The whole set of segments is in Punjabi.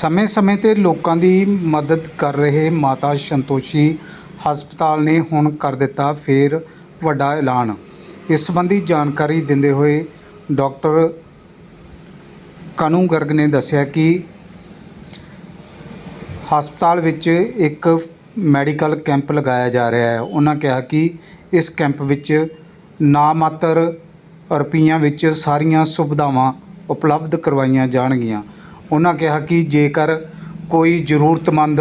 ਸਮੇਂ-ਸਮੇਂ ਤੇ ਲੋਕਾਂ ਦੀ ਮਦਦ ਕਰ ਰਹੇ ਮਾਤਾ ਸੰਤੋਸ਼ੀ ਹਸਪਤਾਲ ਨੇ ਹੁਣ ਕਰ ਦਿੱਤਾ ਫੇਰ ਵੱਡਾ ਐਲਾਨ। ਇਸ ਸੰਬੰਧੀ ਜਾਣਕਾਰੀ ਦਿੰਦੇ ਹੋਏ ਡਾਕਟਰ ਕਨੂ ਗਰਗ ਨੇ ਦੱਸਿਆ ਕਿ ਹਸਪਤਾਲ ਵਿੱਚ ਇੱਕ ਮੈਡੀਕਲ ਕੈਂਪ ਲਗਾਇਆ ਜਾ ਰਿਹਾ ਹੈ। ਉਹਨਾਂ ਕਿਹਾ ਕਿ ਇਸ ਕੈਂਪ ਵਿੱਚ ਨਾ ਮਾਤਰ ਰੁਪਈਆਂ ਵਿੱਚ ਸਾਰੀਆਂ ਸੁਵਿਧਾਵਾਂ ਉਪਲਬਧ ਕਰਵਾਈਆਂ ਜਾਣਗੀਆਂ। ਉਹਨਾਂ ਕਿਹਾ ਕਿ ਜੇਕਰ ਕੋਈ ਜ਼ਰੂਰਤਮੰਦ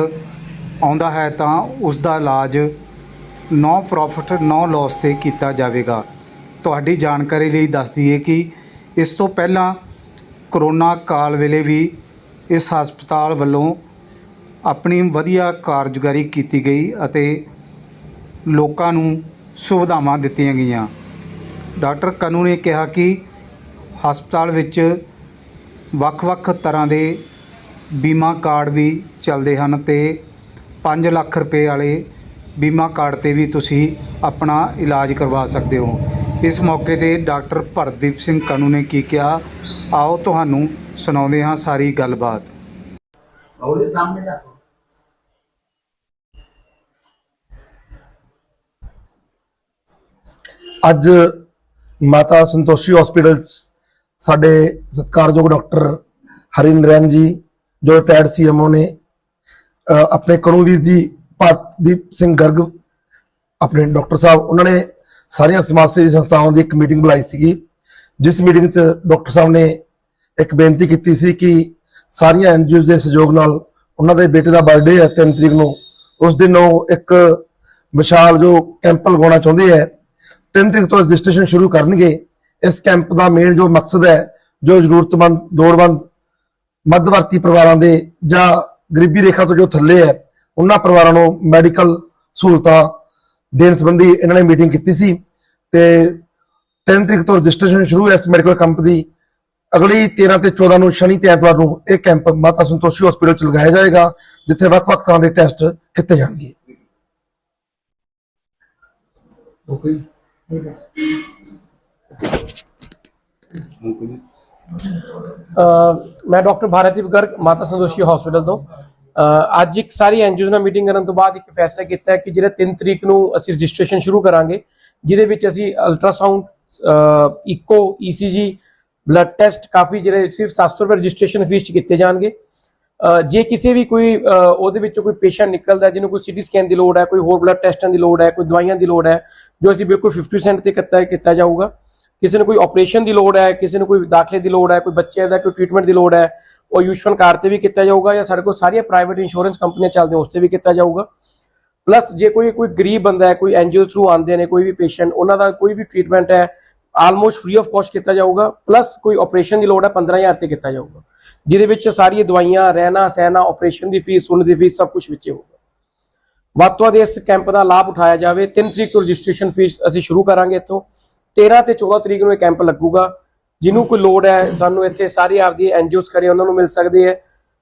ਆਉਂਦਾ ਹੈ ਤਾਂ ਉਸ ਦਾ ਇਲਾਜ ਨੋ ਪ੍ਰੋਫਿਟ ਨੋ ਲਾਸ ਤੇ ਕੀਤਾ ਜਾਵੇਗਾ। ਤੁਹਾਡੀ ਜਾਣਕਾਰੀ ਲਈ ਦੱਸ ਦਈਏ ਕਿ ਇਸ ਤੋਂ ਪਹਿਲਾਂ ਕਰੋਨਾ ਕਾਲ ਵੇਲੇ ਵੀ ਇਸ ਹਸਪਤਾਲ ਵੱਲੋਂ ਆਪਣੀ ਵਧੀਆ ਕਾਰਜਕਾਰੀ ਕੀਤੀ ਗਈ ਅਤੇ ਲੋਕਾਂ ਨੂੰ ਸੁਵਿਧਾਵਾਂ ਦਿੱਤੀਆਂ ਗਈਆਂ। ਡਾਕਟਰ ਕਨੂ ਨੇ ਕਿਹਾ ਕਿ ਹਸਪਤਾਲ ਵਿੱਚ ਵੱਖ-ਵੱਖ ਤਰ੍ਹਾਂ ਦੇ ਬੀਮਾ ਕਾਰਡ ਵੀ ਚੱਲਦੇ ਹਨ ਅਤੇ 5 ਲੱਖ ਰੁਪਏ ਵਾਲੇ ਬੀਮਾ ਕਾਰਡ 'ਤੇ ਵੀ ਤੁਸੀਂ ਆਪਣਾ ਇਲਾਜ ਕਰਵਾ ਸਕਦੇ ਹੋ। ਇਸ ਮੌਕੇ 'ਤੇ ਡਾਕਟਰ ਭਰਦੀਪ ਸਿੰਘ ਕਨੂ ਨੇ ਕੀ ਕਿਹਾ ਆਓ ਤੁਹਾਨੂੰ ਸੁਣਾਉਂਦੇ ਹਾਂ ਸਾਰੀ ਗੱਲਬਾਤ। ਅੱਜ ਮਾਤਾ ਸੰਤੋਸ਼ੀ ਹਸਪੀਟਲ 'ਚ ਸਾਡੇ ਸਤਿਕਾਰਯੋਗ ਡਾਕਟਰ ਹਰੀ ਹਰਿੰਦਰਨ ਜੀ, ਜੋ ਰਿਟਾਇਰਡ ਸੀਐਮਓ ਨੇ ਅਹ ਆਪਣੇ ਕਣੂਵੀਰ ਜੀ ਭਾਰਤਦੀਪ ਸਿੰਘ ਗਰਗ, ਆਪਣੇ ਡਾਕਟਰ ਸਾਹਿਬ, ਉਹਨਾਂ ਨੇ ਸਾਰੀਆਂ ਸਮਾਜ ਸੇਵੀ ਸੰਸਥਾਵਾਂ ਦੀ ਇੱਕ ਮੀਟਿੰਗ ਬੁਲਾਈ ਸੀਗੀ, ਜਿਸ ਮੀਟਿੰਗ 'ਚ ਡਾਕਟਰ ਸਾਹਿਬ ਨੇ ਇੱਕ ਬੇਨਤੀ ਕੀਤੀ ਸੀ ਕਿ ਸਾਰੀਆਂ ਐਨਜੀਓਜ਼ ਦੇ ਸਹਿਯੋਗ ਨਾਲ ਉਹਨਾਂ ਦੇ ਬੇਟੇ ਦਾ ਬਰਥਡੇ ਹੈ 3 ਤਰੀਕ ਨੂੰ, ਉਸ ਦਿਨ ਉਹ ਇੱਕ ਵਿਸ਼ਾਲ ਜੋ ਕੈਂਪ ਲਗਾਉਣਾ ਚਾਹੁੰਦੇ ਹੈ 3 ਤਰੀਕ ਤੋਂ ਰਜਿਸਟ੍ਰੇਸ਼ਨ ਸ਼ੁਰੂ ਕਰਨਗੇ ਇਸ ਕੈਂਪ ਦਾ ਮੇਨ ਜੋ ਮਕਸਦ ਹੈ, ਜੋ ਜ਼ਰੂਰਤਮੰਦ, ਲੋੜਵੰਦ ਮੱਧਵਰਤੀ ਪਰਿਵਾਰਾਂ ਦੇ ਜਾਂ ਗਰੀਬੀ ਰੇਖਾ ਤੋਂ ਜੋ ਥੱਲੇ ਹੈ, ਉਹਨਾਂ ਪਰਿਵਾਰਾਂ ਨੂੰ ਮੈਡੀਕਲ ਸਹੂਲਤਾਂ ਦੇਣ ਸੰਬੰਧੀ ਇਹਨਾਂ ਨੇ ਮੀਟਿੰਗ ਕੀਤੀ ਸੀ ਤੇ 3 ਤਰੀਕ ਤੋਂ ਰਜਿਸਟ੍ਰੇਸ਼ਨ ਸ਼ੁਰੂ ਹੈ ਇਸ ਮੈਡੀਕਲ ਕੈਂਪ ਦੀ। ਅਗਲੀ 13 ਤੇ 14 ਨੂੰ ਸ਼ਨੀ ਤੇ ਐਤਵਾਰ ਨੂੰ ਇਹ ਕੈਂਪ ਮਾਤਾ ਸੰਤੋਸ਼ੀ ਹਸਪੀਟਲ ਚ ਲਗਾਇਆ ਜਾਏਗਾ, ਜਿੱਥੇ ਵੱਖ-ਵੱਖ ਤਰ੍ਹਾਂ ਦੇ ਟੈਸਟ ਕੀਤੇ ਜਾਣਗੇ। ओके ਅਹ ਮੈਂ ਡਾਕਟਰ ਭਾਰਤਦੀਪ ਗਰਗ, ਮਾਤਾ ਸੰਤੋਸ਼ੀ ਹਸਪੀਟਲ ਤੋਂ। ਅੱਜ ਇੱਕ ਸਾਰੀ ਐਨਜੀਓਜ਼ ਨਾਲ ਮੀਟਿੰਗ ਕਰਨ ਤੋਂ ਬਾਅਦ ਇੱਕ ਫੈਸਲਾ ਕੀਤਾ ਹੈ ਕਿ ਜਿਹੜਾ 3 ਤਰੀਕ ਨੂੰ ਅਸੀਂ ਰਜਿਸਟ੍ਰੇਸ਼ਨ ਸ਼ੁਰੂ ਕਰਾਂਗੇ, ਜਿਹਦੇ ਵਿੱਚ ਅਸੀਂ ਅਲਟਰਾਸਾਊਂਡ ਇਕੋ ਈਸੀਜੀ ਬਲੱਡ ਟੈਸਟ ਕਾਫੀ ਜਿਹੜੇ ਸਿਰਫ 700 ਰੁਪਏ ਰਜਿਸਟ੍ਰੇਸ਼ਨ ਫੀਸ ਚ ਕੀਤੇ ਜਾਣਗੇ। ਜੇ ਕਿਸੇ ਵੀ ਕੋਈ ਉਹਦੇ ਵਿੱਚੋਂ ਕੋਈ ਪੇਸ਼ੈਂਟ ਨਿਕਲਦਾ ਜਿਹਨੂੰ ਕੋਈ ਸੀਟੀ ਸਕੈਨ ਦੀ ਲੋੜ ਹੈ, ਕੋਈ ਹੋਰ ਬਲੱਡ ਟੈਸਟਾਂ ਦੀ ਲੋੜ ਹੈ, ਕੋਈ ਦਵਾਈਆਂ ਦੀ ਲੋੜ ਹੈ, ਜੋ ਅਸੀਂ ਬਿਲਕੁਲ 50% ਤੇ ਕੀਤਾ ਕੀਤਾ ਜਾਊਗਾ। ਕਿਸੇ ਨੂੰ ਕੋਈ ਆਪਰੇਸ਼ਨ ਦੀ ਲੋੜ ਹੈ, ਕਿਸੇ ਨੂੰ ਕੋਈ ਦਾਖਲੇ ਦੀ ਲੋੜ ਹੈ, ਕੋਈ ਬੱਚੇ ਦਾ ਕੋਈ ਟ੍ਰੀਟਮੈਂਟ ਦੀ ਲੋੜ ਹੈ, ਉਹ ਆਯੁਸ਼ਮਾਨ ਕਾਰਡ ਤੇ ਵੀ ਕੀਤਾ ਜਾਊਗਾ ਜਾਂ ਸਾਡੇ ਕੋਲ ਸਾਰੀਆਂ ਪ੍ਰਾਈਵੇਟ ਇੰਸ਼ੋਰੈਂਸ ਕੰਪਨੀਆਂ ਚੱਲਦੀਆਂ ਉਸ ਤੇ ਵੀ ਕੀਤਾ ਜਾਊਗਾ। ਪਲੱਸ ਜੇ ਕੋਈ ਕੋਈ ਗਰੀਬ ਬੰਦਾ ਹੈ, ਕੋਈ ਐਨਜੀਓ ਥਰੂ ਆਉਂਦੇ ਨੇ, ਕੋਈ ਵੀ ਪੇਸ਼ੈਂਟ ਉਹਨਾਂ ਦਾ ਕੋਈ ਵੀ ਟ੍ਰੀਟਮੈਂਟ ਹੈ ਆਲਮੋਸਟ ਫ੍ਰੀ ਆਫ ਕਾਸਟ ਕੀਤਾ ਜਾਊਗਾ ਪਲੱਸ ਕੋਈ ਆਪਰੇਸ਼ਨ ਦੀ ਲੋੜ ਹੈ 15000 ਤੇ ਕੀਤਾ ਜਾਊਗਾ। ਜਿਹਦੇ ਵਿੱਚ ਸਾਰੀਆਂ ਦਵਾਈਆਂ, ਰਹਿਣਾ, ਸਹਿਣਾ ਆਪਰੇਸ਼ਨ ਦੀ ਫੀਸ ਸੁਣ ਦੀ ਫੀਸ ਸਭ ਕੁਝ ਵਿੱਚ ਹੋਊਗਾ। ਵੱਧ ਤੋਂ ਵੱਧ ਇਸ ਕੈਂਪ ਦਾ ਲਾਭ ਉਠਾਇਆ ਜਾਵੇ। 3 ਤਰੀਕ ਤੋਂ ਰਜਿਸਟ੍ਰੇਸ਼ਨ ਫੀਸ ਅਸੀਂ ਸ਼ੁਰੂ ਕਰਾਂਗੇ ਇੱਥੋਂ। 13 ਤੇ 14 ਤਰੀਕ ਨੂੰ ਇਹ ਕੈਂਪ ਲੱਗੂਗਾ ਜਿਹਨੂੰ ਕੋਈ ਲੋੜ ਹੈ ਸਾਨੂੰ ਇੱਥੇ ਸਾਰੀ ਆਪਦੀ ਐਨਜੀਓਸ ਕਰੇ ਉਹਨਾਂ ਨੂੰ ਮਿਲ ਸਕਦੇ ਹੈ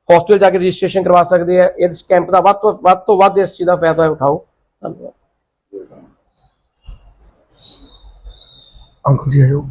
ਹਸਪੀਟਲ ਜਾ ਕੇ ਰਜਿਸਟ੍ਰੇਸ਼ਨ ਕਰਵਾ ਸਕਦੇ ਹੈ ਇਸ ਕੈਂਪ ਦਾ ਵੱਧ ਤੋਂ ਵੱਧ ਤੋਂ ਵੱਧ ਇਸ ਚੀਜ਼ ਦਾ ਫਾਇਦਾ ਉਠਾਓ। ਧੰਨਵਾਦ। ਅੰਕਲ ਜੀ ਆਇਓ।